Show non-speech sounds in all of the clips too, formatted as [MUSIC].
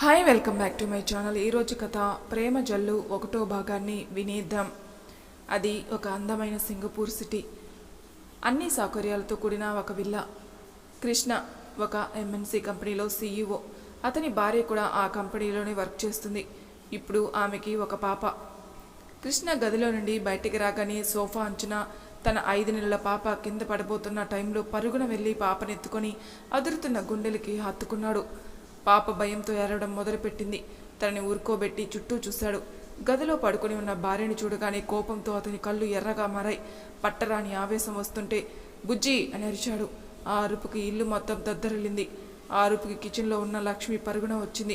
Hi welcome back to my channel. ఈరోజు కథ ప్రేమ జల్లు ఒకటో భాగాన్ని వినేద్దాం. అది ఒక అందమైన సింగపూర్ సిటీ. అన్ని సౌకర్యాలతో కూడిన ఒక విల్లా. కృష్ణ ఒక ఎంఎన్సీ కంపెనీలో సీఈఓ అతని భార్య కూడా ఆ కంపెనీలోనే వర్క్ చేస్తుంది. ఇప్పుడు ఆమెకి ఒక పాప. కృష్ణ గదిలో నుండి బయటికి రాగానే సోఫా అంచున తన ఐదు నెలల పాప కింద పడబోతున్న టైంలో పరుగున వెళ్ళి పాపనెత్తుకొని అదురుతున్న గుండెలకి హత్తుకున్నాడు. పాప భయంతో ఏరవడం మొదలుపెట్టింది. తనని ఊరుకోబెట్టి చుట్టూ చూశాడు. గదిలో పడుకొని ఉన్న భార్యని చూడగానే కోపంతో అతని కళ్ళు ఎర్రగా మారాయి. పట్టరాని ఆవేశం వస్తుంటే బుజ్జి అని అరిచాడు. ఆ అరుపుకి ఇల్లు మొత్తం దద్దరిల్లింది. ఆ అరుపుకి కిచెన్లో ఉన్న లక్ష్మి పరుగున వచ్చింది.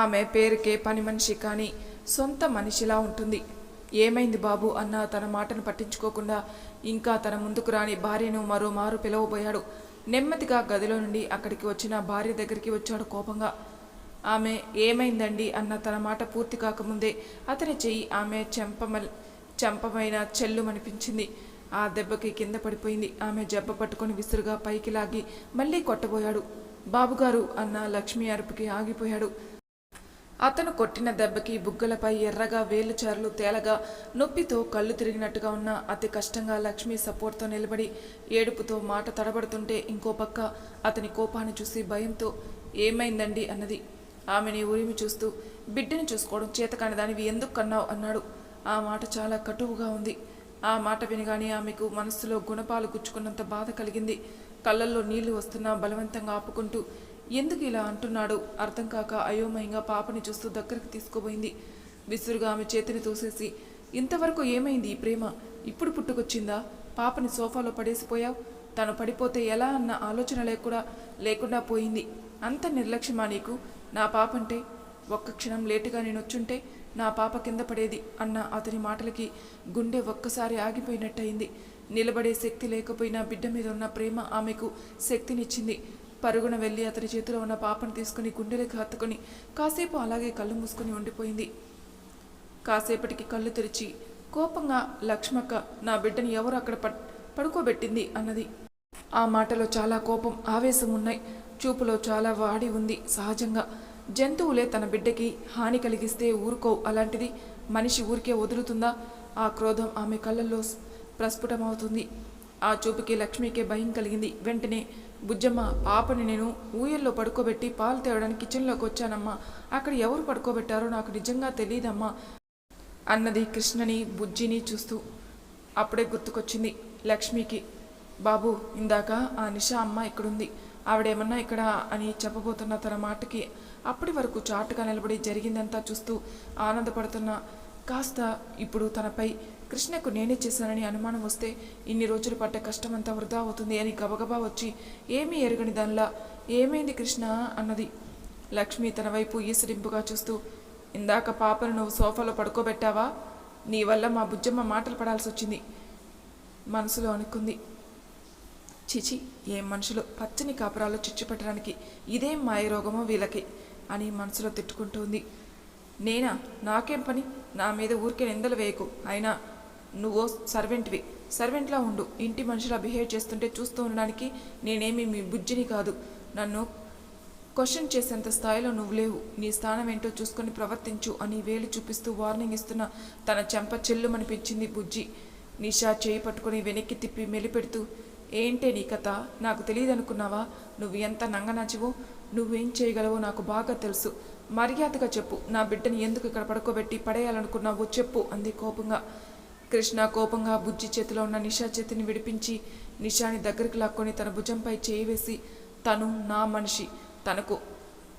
ఆమె పేరుకే పని మనిషి కానీ సొంత మనిషిలా ఉంటుంది. ఏమైంది బాబు అన్న తన మాటను పట్టించుకోకుండా ఇంకా తన ముందుకు రాని భార్యను మరో మారు పిలవబోయాడు. నెమ్మదిగా గదిలో నుండి అక్కడికి వచ్చిన భార్య దగ్గరికి వచ్చాడు కోపంగా. ఆమె ఏమైందండి? అన్న తన మాట పూర్తి కాకముందే అతని చెయ్యి ఆమె చెంపమల్ చెంపమైన చెల్లుమనిపించింది. ఆ దెబ్బకి కింద పడిపోయింది. ఆమె జబ్బ పట్టుకొని విసురుగా పైకి లాగి మళ్ళీ కొట్టబోయాడు. బాబుగారు అన్న లక్ష్మి అరుపుకి ఆగిపోయాడు. అతను కొట్టిన దెబ్బకి బుగ్గలపై ఎర్రగా వేలుచారులు తేలగా నొప్పితో కళ్ళు తిరిగినట్టుగా ఉన్న అతి కష్టంగా లక్ష్మి సపోర్ట్తో నిలబడి ఏడుపుతో మాట తడబడుతుంటే ఇంకో పక్క అతని కోపాన్ని చూసి భయంతో ఏమైందండి? అన్నది. ఆమెని ఉరిమి చూస్తూ బిడ్డని చూసుకోవడం చేతకాని దానివి ఎందుకు కన్నావు? అన్నాడు. ఆ మాట చాలా కటువుగా ఉంది. ఆ మాట వినగానే ఆమెకు మనస్సులో గుణపాలు గుచ్చుకున్నంత బాధ కలిగింది. కళ్ళల్లో నీళ్ళు వస్తున్నా బలవంతంగా ఆపుకుంటూ ఎందుకు ఇలా అంటున్నాడు? అర్థం కాక అయోమయంగా పాపని చూస్తూ దగ్గరికి తీసుకుపోయింది. విసురుగా ఆమె చేతిని తోసేసి ఇంతవరకు ఏమైంది ఈ ప్రేమ? ఇప్పుడు పుట్టుకొచ్చిందా? పాపని సోఫాలో పడేసిపోయావు? తను పడిపోతే ఎలా అన్న ఆలోచన లేకుండా? లేకుండా పోయింది. అంత నిర్లక్ష్యమా నీకు? నా పాపంటే ఒక్క క్షణం లేటుగా నేను వచ్చుంటే నా పాప కింద పడేది అన్న అతని మాటలకి గుండె ఒక్కసారి ఆగిపోయినట్టయింది. నిలబడే శక్తి లేకపోయినా బిడ్డ మీద ఉన్న ప్రేమ ఆమెకు శక్తినిచ్చింది. పరుగున వెళ్ళి అతని చేతిలో ఉన్న పాపను తీసుకుని గుండెలకు హత్తుకుని కాసేపు అలాగే కళ్ళు మూసుకొని ఉండిపోయింది. కాసేపటికి కళ్ళు తెరిచి కోపంగా లక్ష్మక్క నా బిడ్డని ఎవరు అక్కడ పడ్ పడుకోబెట్టింది? అన్నది. ఆ మాటలో చాలా కోపం ఆవేశం ఉన్నాయి. చూపులో చాలా వాడి ఉంది. సహజంగా జంతువులే తన బిడ్డకి హాని కలిగిస్తే ఊరుకోవు. అలాంటిది మనిషి ఊరికే వదులుతుందా? ఆ క్రోధం ఆమె కళ్ళల్లో ప్రస్ఫుటమవుతుంది. ఆ చూపుకి లక్ష్మికే భయం కలిగింది. వెంటనే బుజ్జమ్మ పాపని నేను ఊయల్లో పడుకోబెట్టి పాలు తేవడానికి కిచెన్లోకి వచ్చానమ్మా. అక్కడ ఎవరు పడుకోబెట్టారో నాకు నిజంగా తెలియదమ్మా అన్నది కృష్ణని బుజ్జిని చూస్తూ అప్పుడే గుర్తుకొచ్చింది లక్ష్మికి. బాబు ఇందాక ఆ నిషా అమ్మ ఇక్కడుంది. ఆవిడేమన్నా ఇక్కడ అని చెప్పబోతున్న తన మాటకి అప్పటి వరకు చాటుగా నిలబడి జరిగిందంతా చూస్తూ ఆనందపడుతున్న కాస్త ఇప్పుడు తనపై కృష్ణకు నేనే చేశానని అనుమానం వస్తే ఇన్ని రోజులు పడ్డ కష్టమంతా వృధా అవుతుంది అని గబగబా వచ్చి ఏమీ ఎరగని దానిలా ఏమైంది కృష్ణ అన్నది. లక్ష్మి తన వైపు ఈసడింపుగా చూస్తూ ఇందాక పాపను నువ్వు సోఫాలో పడుకోబెట్టావా? నీ వల్ల మా బుజ్జమ్మ మాటలు పడాల్సి వచ్చింది. మనసులో అనుకుంది. చిచి ఏం మనుషులు పచ్చని కాపురాలు చిచ్చుపెట్టడానికి ఇదేం మాయరోగమో వీళ్ళకి అని మనసులో తిట్టుకుంటుంది నేనా? నాకేం పని? నా మీద ఊరికే నిందలు వేయకు. అయినా నువ్వో సర్వెంట్వి. సర్వెంట్లా ఉండు. ఇంటి మనుషులా బిహేవ్ చేస్తుంటే చూస్తూ ఉండడానికి నేనేమి మీ బుజ్జిని కాదు. నన్ను క్వశ్చన్ చేసేంత స్థాయిలో నువ్వు లేవు. నీ స్థానం ఏంటో చూసుకొని ప్రవర్తించు అని వేలు చూపిస్తూ వార్నింగ్ ఇస్తున్న తన చెంప చెల్లుమనిపించింది బుజ్జి. నిషా చేయి పట్టుకొని వెనక్కి తిప్పి మెలిపెడుతూ ఏంటే నీ కథ? నాకు తెలియదు అనుకున్నావా నువ్వు ఎంత నంగనాచివో నువ్వేం చేయగలవో నాకు బాగా తెలుసు. మర్యాదగా చెప్పు. నా బిడ్డని ఎందుకు ఇక్కడ పడుకోబెట్టి పడేయాలనుకున్నావో చెప్పు అంది కోపంగా. కృష్ణ కోపంగా బుజ్జి చేతిలో ఉన్న నిషా చేతిని విడిపించి నిషాని దగ్గరికి లాక్కొని తన భుజంపై చేయి వేసి తను నా మనిషి తనకు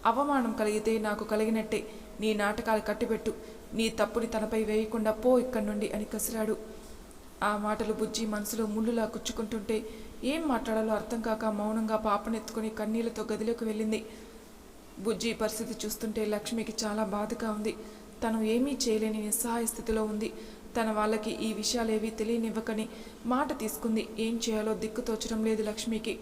అవమానం కలిగితే నాకు కలిగినట్టే నీ నాటకాలు కట్టిపెట్టు నీ తప్పుని తనపై వేయకుండా పో ఇక్కడి నుండి అని కసిరాడు. ఆ మాటలు బుజ్జి మనసులో ముళ్ళులా గుచ్చుకుంటుంటే ఏం మాట్లాడాలో అర్థం కాక మౌనంగా పాపనెత్తుకుని కన్నీళ్ళతో గదిలోకి వెళ్ళింది. బుజ్జి పరిస్థితి చూస్తుంటే లక్ష్మికి చాలా బాధగా ఉంది. తను ఏమీ చేయలేని నిస్సహాయ స్థితిలో ఉంది. తన వాళ్ళకి ఈ విషయాలేవీ తెలియనివ్వకని మాట తీసుకుంది. ఏం చేయాలో దిక్కు తోచడం లేదు లక్ష్మికి.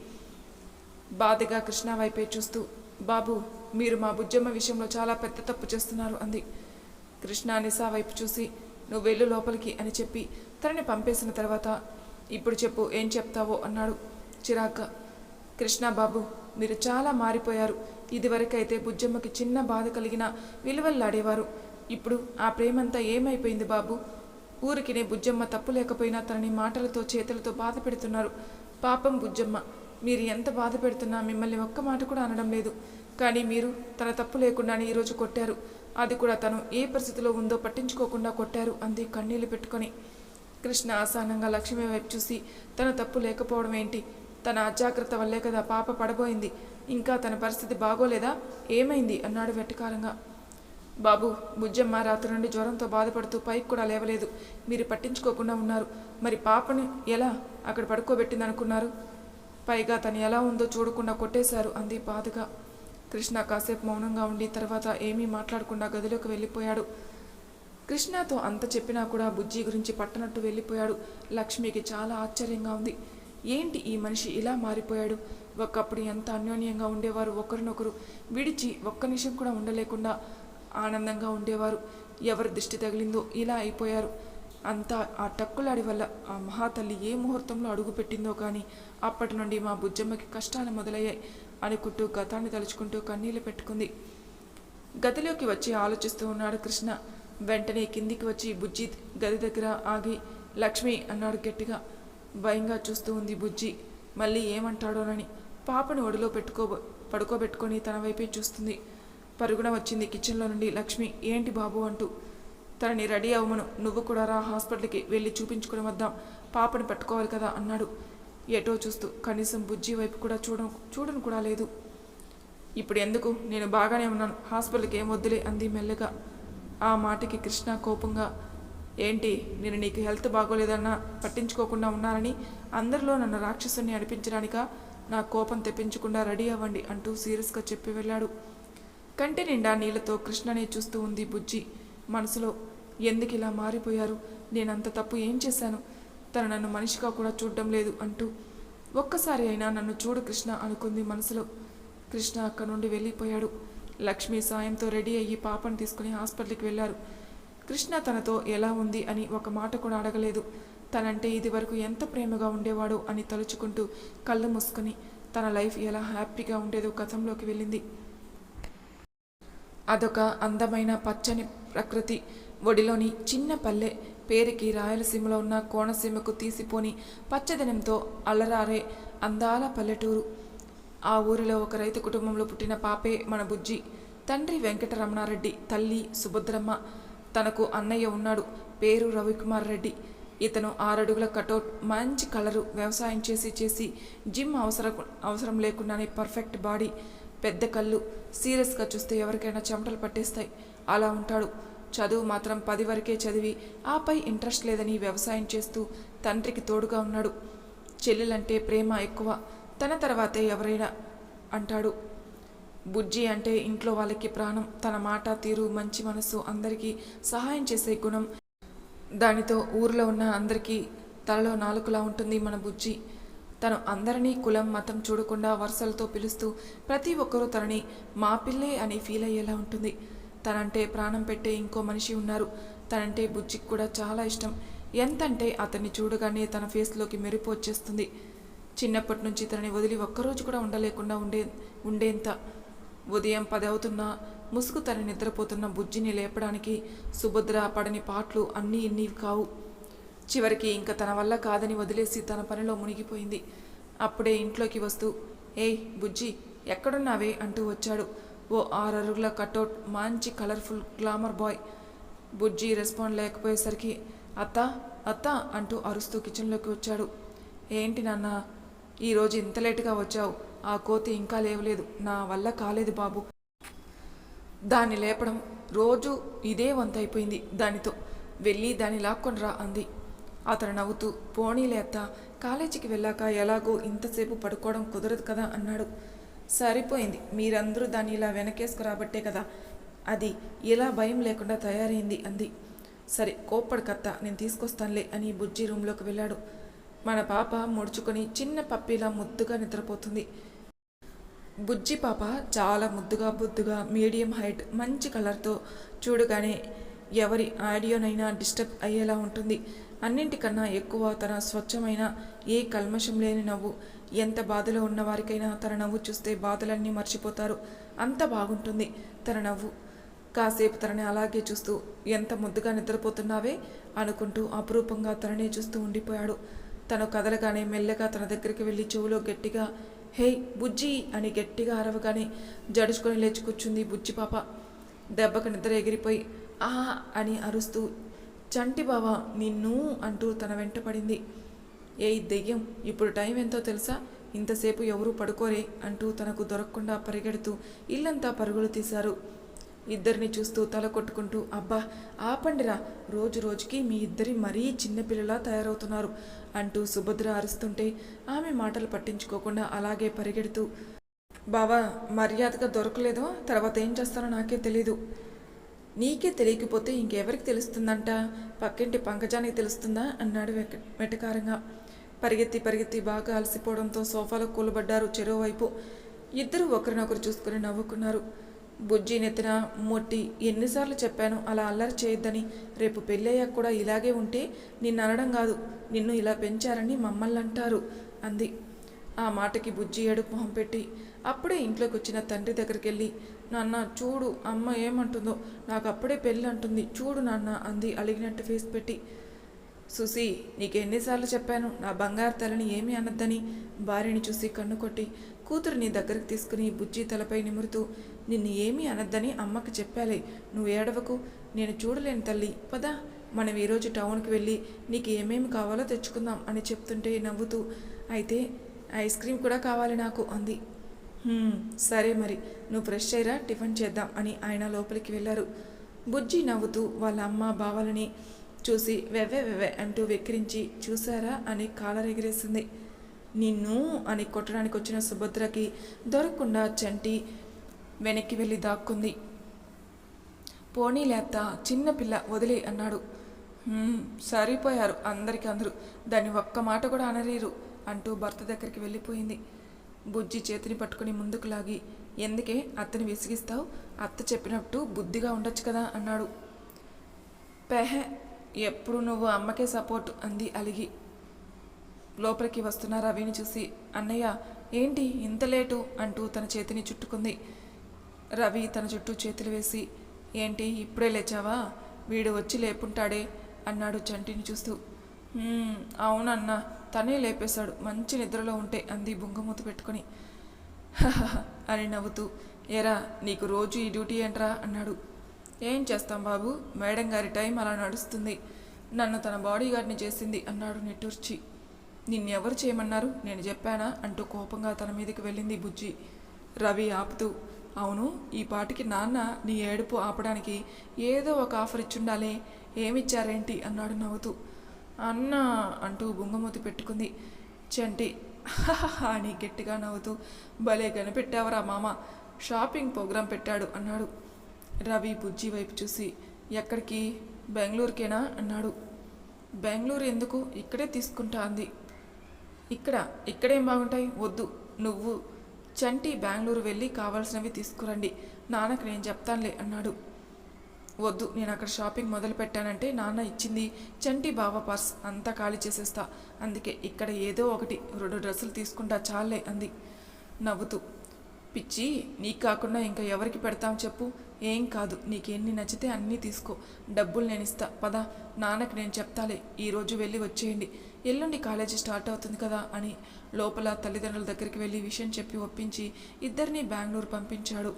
బాధగా కృష్ణ వైపే చూస్తూ బాబు మీరు మా బుజ్జమ్మ విషయంలో చాలా పెద్ద తప్పు చేస్తున్నారు అంది. కృష్ణ నిసా వైపు చూసి నువ్వు వెళ్ళు లోపలికి అని చెప్పి తనని పంపేసిన తర్వాత ఇప్పుడు చెప్పు ఏం చెప్తావో అన్నాడు చిరాగ్గా. కృష్ణ బాబు మీరు చాలా మారిపోయారు. ఇదివరకైతే బుజ్జమ్మకి చిన్న బాధ కలిగిన విలువల్లాడేవారు. ఇప్పుడు ఆ ప్రేమంతా ఏమైపోయింది బాబు? ఊరికినే బుజ్జమ్మ తప్పు లేకపోయినా తనని మాటలతో చేతులతో బాధ పెడుతున్నారు. పాపం బుజ్జమ్మ. మీరు ఎంత బాధ పెడుతున్నా మిమ్మల్ని ఒక్క మాట కూడా అనడం లేదు. కానీ మీరు తన తప్పు లేకుండానే ఈరోజు కొట్టారు. అది కూడా తను ఏ పరిస్థితిలో ఉందో పట్టించుకోకుండా కొట్టారు అంది కన్నీళ్ళు పెట్టుకొని. కృష్ణ ఆసానంగా లక్ష్మి వైపు చూసి తన తప్పు లేకపోవడం ఏంటి? తన అజాగ్రత్త వల్లే కదా పాప పడబోయింది. ఇంకా తన పరిస్థితి బాగోలేదా? ఏమైంది? అన్నాడు వెటకారంగా. బాబు బుజ్జమ్మ రాత్రి నుండి జ్వరంతో బాధపడుతూ పైకి కూడా లేవలేదు. మీరు పట్టించుకోకుండా ఉన్నారు. మరి పాపని ఎలా అక్కడ పడుకోబెట్టింది అనుకున్నారు పైగా తను ఎలా ఉందో చూడకుండా కొట్టేశారు అంది బాధగా. కృష్ణ కాసేపు మౌనంగా ఉండి తర్వాత ఏమీ మాట్లాడకుండా గదిలోకి వెళ్ళిపోయాడు. కృష్ణతో అంత చెప్పినా కూడా బుజ్జి గురించి పట్టనట్టు వెళ్ళిపోయాడు. లక్ష్మికి చాలా ఆశ్చర్యంగా ఉంది. ఏంటి ఈ మనిషి ఇలా మారిపోయాడు? ఒకప్పుడు ఎంత అన్యోన్యంగా ఉండేవారు ఒకరినొకరు విడిచి ఒక్క నిమిషం కూడా ఉండలేకుండా ఆనందంగా ఉండేవారు. ఎవరి దిష్టి తగిలిందో ఇలా అయిపోయారు. అంతా ఆ టక్కులాడి వల్ల ఆ మహాతల్లి ఏ ముహూర్తంలో అడుగు పెట్టిందో కానీ అప్పటి నుండి మా బుజ్జమ్మకి కష్టాలు మొదలయ్యాయి అనుకుంటూ గతాన్ని తలుచుకుంటూ కన్నీళ్ళు పెట్టుకుంది. గదిలోకి వచ్చి ఆలోచిస్తూ ఉన్నాడు కృష్ణ. వెంటనే కిందికి వచ్చి బుజ్జి గది దగ్గర ఆగి లక్ష్మి అన్నాడు గట్టిగా. భయంగా చూస్తూ ఉంది బుజ్జి. మళ్ళీ ఏమంటాడోనని పాపను ఒడిలో పెట్టుకో పడుకోబెట్టుకొని తన వైపే చూస్తుంది. పరుగున వచ్చింది కిచెన్లో నుండి లక్ష్మి ఏంటి బాబు? అంటూ. తనని రెడీ అవ్వమను. నువ్వు కూడా రా హాస్పిటల్కి వెళ్ళి చూపించుకుని వద్దాం. పాపని పట్టుకోవాలి కదా అన్నాడు. ఎటో చూస్తూ కనీసం బుజ్జి వైపు కూడా చూడ చూడను కూడా లేదు. ఇప్పుడు ఎందుకు? నేను బాగానే ఉన్నాను. హాస్పిటల్కి ఏం వద్దులే అంది మెల్లగా. ఆ మాటకి కృష్ణ కోపంగా ఏంటి? నేను నీకు హెల్త్ బాగోలేదన్నా పట్టించుకోకుండా ఉన్నానని అందరిలో నన్ను రాక్షసుని అనిపించడానిక? నా కోపం తెప్పించకుండా రెడీ అవ్వండి అంటూ సీరియస్గా చెప్పి వెళ్ళాడు. కంటి నిండా నీళ్ళతో కృష్ణనే చూస్తూ ఉంది బుజ్జి. మనసులో ఎందుకు ఇలా మారిపోయారు? నేనంత తప్పు ఏం చేశాను? తను నన్ను మనిషిగా కూడా చూడడం లేదు అంటూ ఒక్కసారి అయినా నన్ను చూడు కృష్ణ అనుకుంది మనసులో. కృష్ణ అక్కడి నుండి వెళ్ళిపోయాడు. లక్ష్మి సాయంతో రెడీ అయ్యి పాపను తీసుకుని హాస్పిటల్కి వెళ్ళారు. కృష్ణ తనతో ఎలా ఉంది అని ఒక మాట కూడా అడగలేదు. తనంటే ఇది వరకు ఎంత ప్రేమగా ఉండేవాడో అని తలుచుకుంటూ కళ్ళు మూసుకొని తన లైఫ్ ఎలా హ్యాపీగా ఉండేదో కథంలోకి వెళ్ళింది. అదొక అందమైన పచ్చని ప్రకృతి. ఒడిలోని చిన్న పల్లె పేరుకి రాయలసీమలో ఉన్న కోనసీమకు తీసిపోని పచ్చదనంతో అలరారే అందాల పల్లెటూరు. ఆ ఊరిలో ఒక రైతు కుటుంబంలో పుట్టిన పాపే మన బుజ్జి. తండ్రి వెంకటరమణారెడ్డి తల్లి సుభద్రమ్మ. తనకు అన్నయ్య ఉన్నాడు పేరు రవికుమార్ రెడ్డి. ఇతను ఆరడుగుల కటౌట్ మంచి కలరు వ్యవసాయం చేసి చేసి జిమ్ అవసరం అవసరం లేకుండానే పర్ఫెక్ట్ బాడీ. పెద్ద కళ్ళు సీరియస్గా చూస్తే ఎవరికైనా చెమటలు పట్టేస్తాయి. అలా ఉంటాడు. చదువు మాత్రం పది వరకే చదివి ఆపై ఇంట్రెస్ట్ లేదని వ్యవసాయం చేస్తూ తండ్రికి తోడుగా ఉన్నాడు. చెల్లెలంటే ప్రేమ ఎక్కువ. తన తర్వాతే ఎవరైనా అంటాడు. బుజ్జి అంటే ఇంట్లో వాళ్ళకి ప్రాణం. తన మాట తీరు మంచి మనసు అందరికీ సహాయం చేసే గుణం. దానితో ఊర్లో ఉన్న అందరికీ తలలో నాలుకలా ఉంటుంది మన బుజ్జి. తను అందరినీ కులం మతం చూడకుండా వరుసలతో పిలుస్తూ ప్రతి ఒక్కరూ తనని మా పిల్లే అని ఫీల్ అయ్యేలా ఉంటుంది. తనంటే ప్రాణం పెట్టే ఇంకో మనిషి ఉన్నారు. తనంటే బుజ్జికి కూడా చాలా ఇష్టం. ఎంతంటే అతన్ని చూడగానే తన ఫేస్లోకి మెరుపు వచ్చేస్తుంది. చిన్నప్పటి నుంచి తనని వదిలి ఒక్కరోజు కూడా ఉండలేకుండా ఉండే ఉండేంత. ఉదయం పది అవుతున్నా ముసుగు తన నిద్రపోతున్న బుజ్జిని లేపడానికి సుభద్ర పడని పాటలు అన్నీ ఇన్ని కావు. చివరికి ఇంకా తన వల్ల కాదని వదిలేసి తన పనిలో మునిగిపోయింది. అప్పుడే ఇంట్లోకి వస్తూ ఏయ్ బుజ్జి ఎక్కడున్నావే? అంటూ వచ్చాడు ఓ ఆరరుగుల కటౌట్ మంచి colourful glamour boy. Bujji respond లేకపోయేసరికి అత్త అత్త అంటూ అరుస్తూ కిచెన్లోకి వచ్చాడు. ఏంటి నాన్న ఈరోజు ఇంత లేటుగా వచ్చావు? ఆ కోతి ఇంకా లేవలేదు. నా వల్ల కాలేదు బాబు. దాన్ని లేపడం రోజు ఇదే వంత అయిపోయింది దానితో. వెళ్ళి దాన్ని లాక్కొని రా అంది. అతను నవ్వుతూ పోనీలే అత్త కాలేజీకి వెళ్ళాక ఎలాగో ఇంతసేపు పడుకోవడం కుదరదు కదా అన్నాడు. సరిపోయింది మీరందరూ దాన్ని ఇలా వెనకేసుకురాబట్టే కదా అది ఇలా భయం లేకుండా తయారైంది అంది. సరే కోప్పడికత్త నేను తీసుకొస్తానులే అని బుజ్జి రూమ్లోకి వెళ్ళాడు. మన పాప ముడుచుకొని చిన్న పప్పిలా ముద్దుగా నిద్రపోతుంది. బుజ్జి పాప చాలా ముద్దుగా బుద్దుగా మీడియం హైట్ మంచి కలర్తో చూడగానే ఎవరి ఆడియోనైనా డిస్టర్బ్ అయ్యేలా ఉంటుంది. అన్నింటికన్నా ఎక్కువ తన స్వచ్ఛమైన ఏ కల్మషం లేని నవ్వు ఎంత బాధలో ఉన్నవారికైనా తన నవ్వు చూస్తే బాధలన్నీ మర్చిపోతారు. అంత బాగుంటుంది తన నవ్వు. కాసేపు తనని అలాగే చూస్తూ ఎంత ముద్దుగా నిద్రపోతున్నావే? అనుకుంటూ అపురూపంగా తననే చూస్తూ ఉండిపోయాడు. తను కదలగానే మెల్లగా తన దగ్గరికి వెళ్ళి చెవులో గట్టిగా హే బుజ్జి అని గట్టిగా అరవగానే జడుచుకొని లేచి కూర్చుంది బుజ్జి పాప. దెబ్బకు నిద్ర ఎగిరిపోయి ఆ అని అరుస్తూ చంటి బావ నిన్ను అంటూ తన వెంట పడింది. ఏ దెయ్యం? ఇప్పుడు టైం ఎంతో తెలుసా? ఇంతసేపు ఎవరూ పడుకోరే అంటూ తనకు దొరకకుండా పరిగెడుతూ ఇల్లంతా పరుగులు తీశారు. ఇద్దరిని చూస్తూ తల కొట్టుకుంటూ అబ్బా ఆపండిరా. రోజు రోజుకి మీ ఇద్దరి మరీ చిన్నపిల్లలా తయారవుతున్నారు అంటూ సుభద్ర అరుస్తుంటే ఆమె మాటలు పట్టించుకోకుండా అలాగే పరిగెడుతూ బావా మర్యాదగా దొరకలేదో? తర్వాత ఏం చేస్తానో నాకే తెలీదు. నీకే తెలియకపోతే ఇంకెవరికి తెలుస్తుందంట? పక్కింటి పంకజానికి తెలుస్తుందా? అన్నాడు వెటకారంగా. పరిగెత్తి పరిగెత్తి బాగా అలసిపోవడంతో సోఫాలో కూలబడ్డారు చెరోవైపు. ఇద్దరు ఒకరినొకరు చూసుకుని నవ్వుకున్నారు. బుజ్జి నెత్తిన మొట్టి ఎన్నిసార్లు చెప్పాను అలా అల్లరి చేయొద్దని. రేపు పెళ్ళయ్యాక కూడా ఇలాగే ఉంటే నిన్ను అనడం కాదు నిన్ను ఇలా పెంచారని మమ్మల్ని అంటారు అంది. ఆ మాటకి బుజ్జి ఏడుపు మొహం పెట్టి అప్పుడే ఇంట్లోకి వచ్చిన తండ్రి దగ్గరికి వెళ్ళి నాన్న చూడు అమ్మ ఏమంటుందో నాకు అప్పుడే పెళ్ళి అంటుంది చూడు నాన్న అంది అలిగినట్టు ఫేస్ పెట్టి. సుసి నీకు ఎన్నిసార్లు చెప్పాను నా బంగారు తలని ఏమీ అనద్దని భార్యని చూసి కన్ను కొట్టి కూతురిని దగ్గరికి తీసుకుని బుజ్జి తలపై నిమురుతూ నిన్ను ఏమీ అనద్దని అమ్మకి చెప్పాలే నువ్వు ఏడవకు నేను చూడలేను తల్లి పదా మనం ఈరోజు టౌన్కి వెళ్ళి నీకు ఏమేమి కావాలో తెచ్చుకుందాం అని చెప్తుంటే నవ్వుతూ అయితే ఐస్ క్రీమ్ కూడా కావాలి నాకు అంది. సరే మరి. నువ్వు ఫ్రెష్ అయ్యరా టిఫిన్ చేద్దాం అని ఆయన లోపలికి వెళ్ళారు. బుజ్జి నవ్వుతూ వాళ్ళ అమ్మ బావలని చూసి వెవ్వే వెవ్వే అంటూ వెక్కిరించి చూసారా అని కాలర్ ఎగిరేసింది నిన్ను అని కొట్టడానికి వచ్చిన సుభద్రకి దొరకకుండా చంటి వెనక్కి వెళ్ళి దాక్కుంది. పోనీలేత్త చిన్న చిన్నపిల్ల వదిలే అన్నాడు. సరిపోయారు అందరికీ అందరూ దాన్ని ఒక్క మాట కూడా అనరీరు అంటూ భర్త దగ్గరికి వెళ్ళిపోయింది. బుజ్జి చేతిని పట్టుకుని ముందుకు లాగి ఎందుకే అత్తని విసిగిస్తావు? అత్త చెప్పినట్టు బుద్ధిగా ఉండొచ్చు కదా అన్నాడు. పెహె ఎప్పుడు నువ్వు అమ్మకే సపోర్ట్ అంది అలిగి. లోపలికి వస్తున్న రవిని చూసి? అన్నయ్య ఏంటి ఇంత లేటు? అంటూ తన చేతిని చుట్టుకుంది. రవి తన చుట్టూ చేతులు వేసి ఏంటి ఇప్పుడే లేచావా? వీడు వచ్చి లేపుంటాడే అన్నాడు చంటిని చూస్తూ. అవునన్నా తనే లేపేశాడు. మంచి నిద్రలో ఉంటే అంది బుంగమూత పెట్టుకొని. [LAUGHS] అని నవ్వుతూ ఎరా నీకు రోజు ఈ డ్యూటీ ఏంట్రా? అన్నాడు. ఏం చేస్తాం బాబు? మేడం గారి టైం అలా నడుస్తుంది. నన్ను తన బాడీగార్డ్ని చేసింది అన్నాడు నిట్టూర్చి. నిన్నెవరు చేయమన్నారు? నేను చెప్పానా? అంటూ కోపంగా తన మీదకి వెళ్ళింది బుజ్జి. రవి ఆపుతూ అవును ఈ పాటికి నాన్న నీ ఏడుపు ఆపడానికి ఏదో ఒక ఆఫర్ ఇచ్చుండాలే. ఏమిచ్చారేంటి? అన్నాడు నవ్వుతూ. అన్నా అంటూ బుంగమూతి పెట్టుకుంది. చంటి [LAUGHS] అని గట్టిగా నవ్వుతూ భలే కనిపెట్టావరా మామ షాపింగ్ ప్రోగ్రాం పెట్టాడు అన్నాడు. రవి బుజ్జి వైపు చూసి ఎక్కడికి? బెంగళూరుకేనా? అన్నాడు. బెంగళూరు ఎందుకు? ఇక్కడే తీసుకుంటా అంది. ఇక్కడ ఇక్కడేం బాగుంటాయి? వద్దు నువ్వు చంటి బెంగళూరు వెళ్ళి కావాల్సినవి తీసుకురండి. నాన్నకు నేను చెప్తానులే అన్నాడు. వద్దు నేను అక్కడ షాపింగ్ మొదలు పెట్టానంటే నాన్న ఇచ్చింది చంటి బావ పర్స్ అంతా ఖాళీ చేసేస్తా. అందుకే ఇక్కడ ఏదో ఒకటి రెండు డ్రెస్సులు తీసుకుంటా చాలే అంది. నవ్వుతూ పిచ్చి నీకు కాకుండా ఇంకా ఎవరికి పెడతాం చెప్పు? ఏం కాదు నీకెన్ని నచ్చితే అన్నీ తీసుకో. డబ్బులు నేను ఇస్తా పద. నాన్నకి నేను చెప్తాలే ఈరోజు వెళ్ళి వచ్చేయండి. ఎల్లుండి కాలేజీ స్టార్ట్ అవుతుంది కదా అని లోపల తల్లిదండ్రుల దగ్గరికి వెళ్ళి విషయం చెప్పి ఒప్పించి ఇద్దరిని బెంగళూరు పంపించాడు.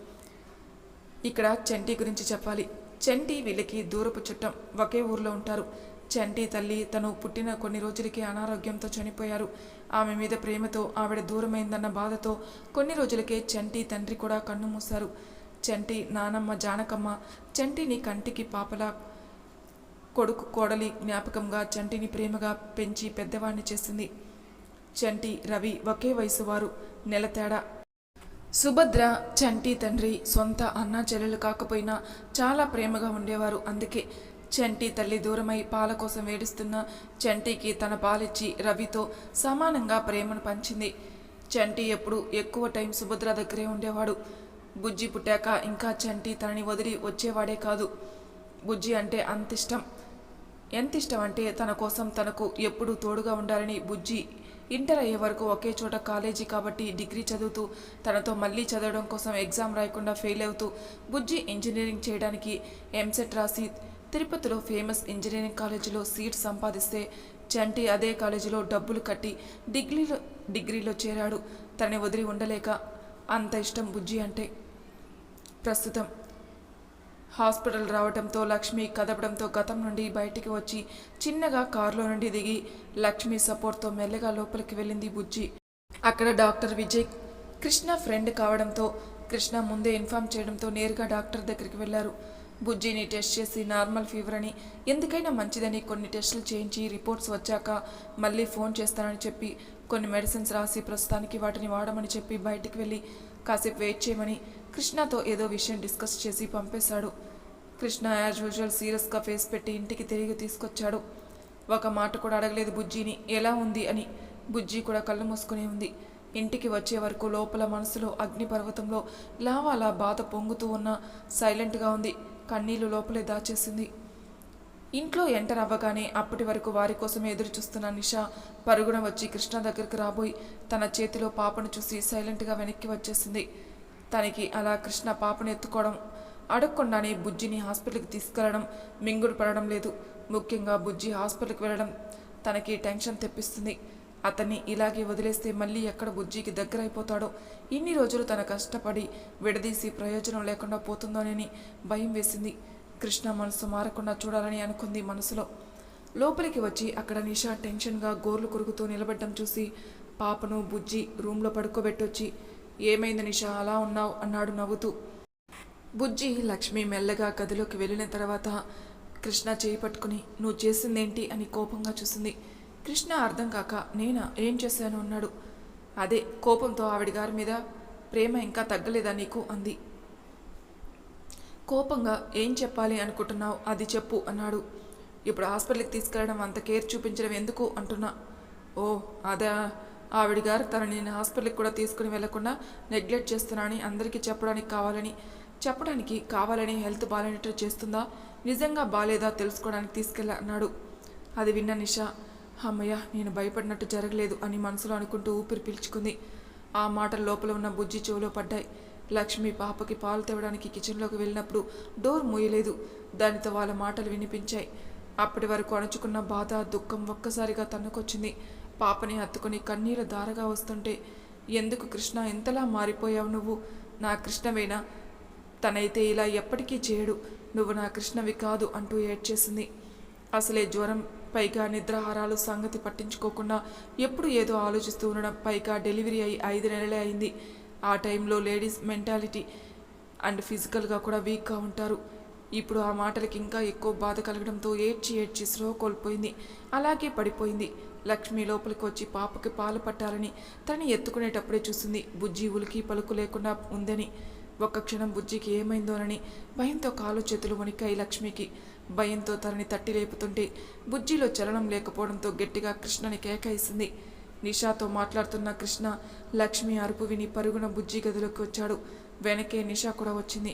ఇక్కడ చంటి గురించి చెప్పాలి. చంటి వీళ్ళకి దూరపు చుట్టం. ఒకే ఊర్లో ఉంటారు. చంటి తల్లి తను పుట్టిన కొన్ని రోజులకి అనారోగ్యంతో చనిపోయారు. ఆమె మీద ప్రేమతో ఆవిడ దూరమైందన్న బాధతో కొన్ని రోజులకే చంటి తండ్రి కూడా కన్ను మూశారు. చంటి నానమ్మ జానకమ్మ చంటిని కంటికి పాపలా కొడుకు కోడలి జ్ఞాపకంగా చంటిని ప్రేమగా పెంచి పెద్దవాణ్ణి చేసింది. చంటి రవి ఒకే వయసు వారు నెల తేడా సుభద్ర చంటి తండ్రి సొంత అన్నా చెల్లెలు కాకపోయినా చాలా ప్రేమగా ఉండేవారు. అందుకే చంటి తల్లి దూరమై పాల కోసం వేడిస్తున్న చంటికి తన పాలిచ్చి రవితో సమానంగా ప్రేమను పంచింది. చంటి ఎప్పుడు ఎక్కువ టైం సుభద్ర దగ్గరే ఉండేవాడు. బుజ్జి పుట్టాక ఇంకా చంటి తనని వదిలి వచ్చేవాడే కాదు. బుజ్జి అంటే అంత ఇష్టం ఎంత ఇష్టం అంటే తన కోసం తనకు ఎప్పుడూ తోడుగా ఉండాలని బుజ్జి ఇంటర్ అయ్యే వరకు ఒకే చోట కాలేజీ కాబట్టి డిగ్రీ చదువుతూ తనతో మళ్ళీ చదవడం కోసం ఎగ్జామ్ రాయకుండా ఫెయిల్ అవుతూ బుజ్జి ఇంజనీరింగ్ చేయడానికి ఎంసెట్ రాసి తిరుపతిలో ఫేమస్ ఇంజనీరింగ్ కాలేజీలో సీట్ సంపాదిస్తే చంటి అదే కాలేజీలో డబ్బులు కట్టి డిగ్రీలో డిగ్రీలో చేరాడు. తనని వదిలి ఉండలేక అంత ఇష్టం బుజ్జి అంటే. ప్రస్తుతం హాస్పిటల్ రావడంతో లక్ష్మి కదపడంతో గతం నుండి బయటికి వచ్చి చిన్నగా కారులో నుండి దిగి లక్ష్మి సపోర్ట్తో మెల్లగా లోపలికి వెళ్ళింది బుజ్జి. అక్కడ డాక్టర్ విజయ్ కృష్ణ ఫ్రెండ్ కావడంతో కృష్ణ ముందే ఇన్ఫామ్ చేయడంతో నేరుగా డాక్టర్ దగ్గరికి వెళ్ళారు. బుజ్జిని టెస్ట్ చేసి నార్మల్ ఫీవర్ అని ఎందుకైనా మంచిదని కొన్ని టెస్టులు చేయించి రిపోర్ట్స్ వచ్చాక మళ్ళీ ఫోన్ చేస్తానని చెప్పి కొన్ని మెడిసిన్స్ రాసి ప్రస్తుతానికి వాటిని వాడమని చెప్పి బయటికి వెళ్ళి కాసేపు వెయిట్ చేయమని కృష్ణతో ఏదో విషయం డిస్కస్ చేసి పంపేశాడు. కృష్ణ యాజ్ యూజువల్ సీరియస్గా ఫేస్ పెట్టి ఇంటికి తిరిగి తీసుకొచ్చాడు. ఒక మాట కూడా అడగలేదు బుజ్జిని. ఎలా ఉంది అని బుజ్జి కూడా కళ్ళు మూసుకుని ఉంది. ఇంటికి వచ్చే వరకు లోపల మనసులో అగ్నిపర్వతంలో లావాలా బాధ పొంగుతూ ఉన్న సైలెంట్గా ఉంది. కన్నీళ్ళు లోపలే దాచేసింది. ఇంట్లో ఎంటర్ అవ్వగానే అప్పటి వరకు వారి కోసం ఎదురు చూస్తున్న నిషా పరుగున వచ్చి కృష్ణ దగ్గరికి రాబోయి తన చేతిలో పాపను చూసి సైలెంట్గా వెనక్కి వచ్చేసింది. తనకి అలా కృష్ణ పాపను ఎత్తుకోవడం అడగకుండానే బుజ్జిని హాస్పిటల్కి తీసుకెళ్ళడం మింగుడు పడడం లేదు. ముఖ్యంగా బుజ్జి హాస్పిటల్కి వెళ్ళడం తనకి టెన్షన్ తెప్పిస్తుంది. అతన్ని ఇలాగే వదిలేస్తే మళ్ళీ ఎక్కడ బుజ్జికి దగ్గర అయిపోతాడో? ఇన్ని రోజులు తన కష్టపడి విడదీసి ప్రయోజనం లేకుండా పోతుందోనని భయం వేసింది. కృష్ణ మనసు మారకుండా చూడాలని అనుకుంది మనసులో. లోపలికి వచ్చి అక్కడ నిషా టెన్షన్గా గోర్లు కొరుకుతూ నిలబడ్డం చూసి పాపను బుజ్జి రూమ్లో పడుకోబెట్టొచ్చి ఏమైంది నిషా? అలా ఉన్నావు అన్నాడు నవ్వుతూ. బుజ్జి లక్ష్మి మెల్లగా గదిలోకి వెళ్ళిన తర్వాత కృష్ణ చేయి పట్టుకుని నువ్వు చేసిందేంటి? అని కోపంగా చూసింది. కృష్ణ అర్థం కాక నేనా? ఏం చేశాను? అన్నాడు. అదే కోపంతో ఆవిడ గారి మీద ప్రేమ ఇంకా తగ్గలేదా నీకు? అంది. కోపంగా ఏం చెప్పాలి అనుకుంటున్నావు? అది చెప్పు అన్నాడు. ఇప్పుడు హాస్పిటల్కి తీసుకెళ్ళడం అంత కేర్ చూపించడం ఎందుకు? అంటున్నా. ఓ అదా ఆవిడ గారు తనని నేను హాస్పిటల్కి కూడా తీసుకుని వెళ్ళకుండా నెగ్లెక్ట్ చేస్తున్నానని అందరికీ చెప్పడానికి కావాలని చెప్పడానికి కావాలని హెల్త్ బాగాలేనట్టు చేస్తుందా నిజంగా బాగాలేదా తెలుసుకోవడానికి తీసుకెళ్ళా అన్నాడు. అది విన్న నిషా అమ్మయ్య నేను భయపడినట్టు జరగలేదు అని మనసులో అనుకుంటూ ఊపిరి పీల్చుకుంది. ఆ మాటల లోపల ఉన్న బుజ్జి చెవిలో పడ్డాయి. లక్ష్మి పాపకి పాలు తేవడానికి కిచెన్లోకి వెళ్ళినప్పుడు డోర్ మూయలేదు. దానితో వాళ్ళ మాటలు వినిపించాయి. అప్పటి వరకు అణుచుకున్న బాధ దుఃఖం ఒక్కసారిగా తన్నుకొచ్చింది. పాపని హత్తుకుని కన్నీరు దారగా వస్తుంటే ఎందుకు కృష్ణ ఎంతలా మారిపోయావు నువ్వు? నా కృష్ణవేనా తనైతే ఇలా ఎప్పటికీ చేయడు. నువ్వు నా కృష్ణవి కాదు అంటూ ఏడ్చేసింది. అసలే జ్వరం పైగా నిద్రాహారాలు సంగతి పట్టించుకోకుండా ఎప్పుడు ఏదో ఆలోచిస్తూ ఉండడం పైగా డెలివరీ అయి ఐదు నెలలే అయింది. ఆ టైంలో లేడీస్ మెంటాలిటీ అండ్ ఫిజికల్గా కూడా వీక్గా ఉంటారు. ఇప్పుడు ఆ మాటలకి ఇంకా ఎక్కువ బాధ కలగడంతో ఏడ్చి ఏడ్చి స్లో కోల్పోయింది. అలాగే పడిపోయింది. లక్ష్మి లోపలికి వచ్చి పాపకి పాలు పట్టాలని తనని ఎత్తుకునేటప్పుడే చూసింది బుజ్జి ఉలికి పలుకు లేకుండా ఉందని. ఒక్క క్షణం బుజ్జికి ఏమైందోనని భయంతో కాలు చేతులు వణికాయి లక్ష్మికి. భయంతో తనని తట్టి లేపుతుంటే బుజ్జిలో చలనం లేకపోవడంతో గట్టిగా కృష్ణని కేకాయిసింది నిషాతో మాట్లాడుతున్న కృష్ణ లక్ష్మి అరుపు విని పరుగున బుజ్జి గదిలోకి వచ్చాడు. వెనకే నిషా కూడా వచ్చింది.